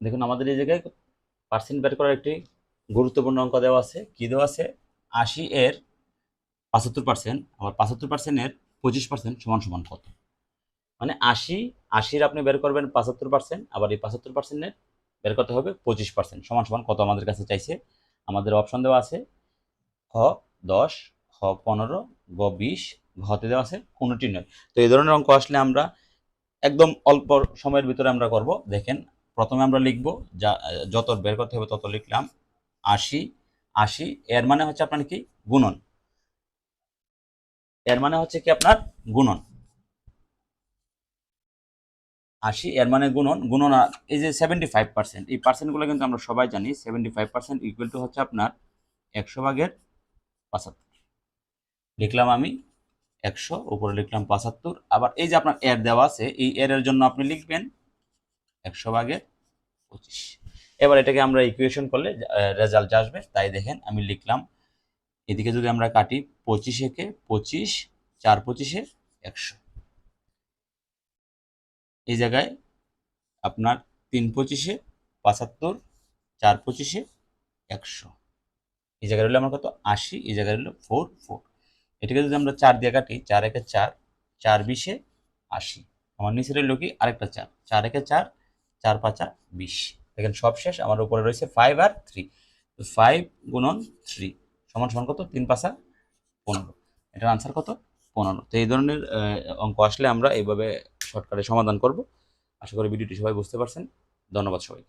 দেখুন, আমাদের এই জায়গায় পার্সেন্ট বের করার একটি গুরুত্বপূর্ণ অঙ্ক দেওয়া আছে। কি দেওয়া আছে? আশি এর পাঁচাত্তর পার্সেন্ট আবার পাঁচাত্তর পার্সেন্টের পঁচিশ পার্সেন্ট সমান সমান কত? মানে আশি, আশির আপনি বের করবেন পাঁচাত্তর পার্সেন্ট আবার এই পাঁচাত্তর পার্সেন্টের বের করতে হবে পঁচিশ পার্সেন্ট সমান সমান কত আমাদের কাছে চাইছে? আমাদের অপশন দেওয়া আছে খ, দশ, খ, পনেরো, গ, বিশ ঘতে দেওয়া আছে কোনোটি নয়। তো এই ধরনের অঙ্ক আসলে আমরা একদম অল্প সময়ের ভিতরে আমরা করব। দেখেন প্রথমে আমরা লিখব যা, যত বের করতে হবে তত লিখলাম আশি আশি, এর মানে হচ্ছে আপনার কি? গুণন। এর মানে হচ্ছে কি আপনার? গুণন। আশি, এর মানে গুণন। গুণন এই যে সেভেন্টি ফাইভ পার্সেন্ট এই পার্সেন্টগুলো কিন্তু আমরা সবাই জানি seventy five percent equal to হচ্ছে আপনার একশো ভাগের পাঁচাত্তর। লিখলাম আমি একশো, উপরে লিখলাম পাঁচাত্তর। আবার এই যে আপনার এর দেওয়া আছে, এই এর জন্য আপনি লিখবেন একশো ভাগের পঁচিশ। এবার এটাকে আমরা ইকুয়েশন করলে রেজাল্ট আসবে, তাই দেখেন আমি লিখলাম, এদিকে যদি আমরা কাটি পঁচিশ একে পঁচিশ, চার পঁচিশে একশো। এই জায়গায় আপনার তিন পঁচিশে পঁচাত্তর, চার পঁচিশে একশো। এই জায়গায় রইল আমার কত? আশি, এই জায়গায় রইল ফোর ফোর এটাকে যদি আমরা চার দিয়ে কাটি, চার একে চার চার বিশে আশি। আমার নিচে রইল কি? আরেকটা চার। চার একে চার চার পাঁচ আর বিশ। দেখেন সব শেষ, আমার উপরে রয়েছে ফাইভ আর থ্রি তো ফাইভ গুণন থ্রি সমান সমান কত? তিন পাঁচ পাঁচা পনেরো। এটার আনসার কত? পনেরো। তো এই ধরনের অঙ্ক আসলে আমরা এইভাবে শর্টকাটে সমাধান করব। আশা করি ভিডিওটি সবাই বুঝতে পারছেন। ধন্যবাদ সবাই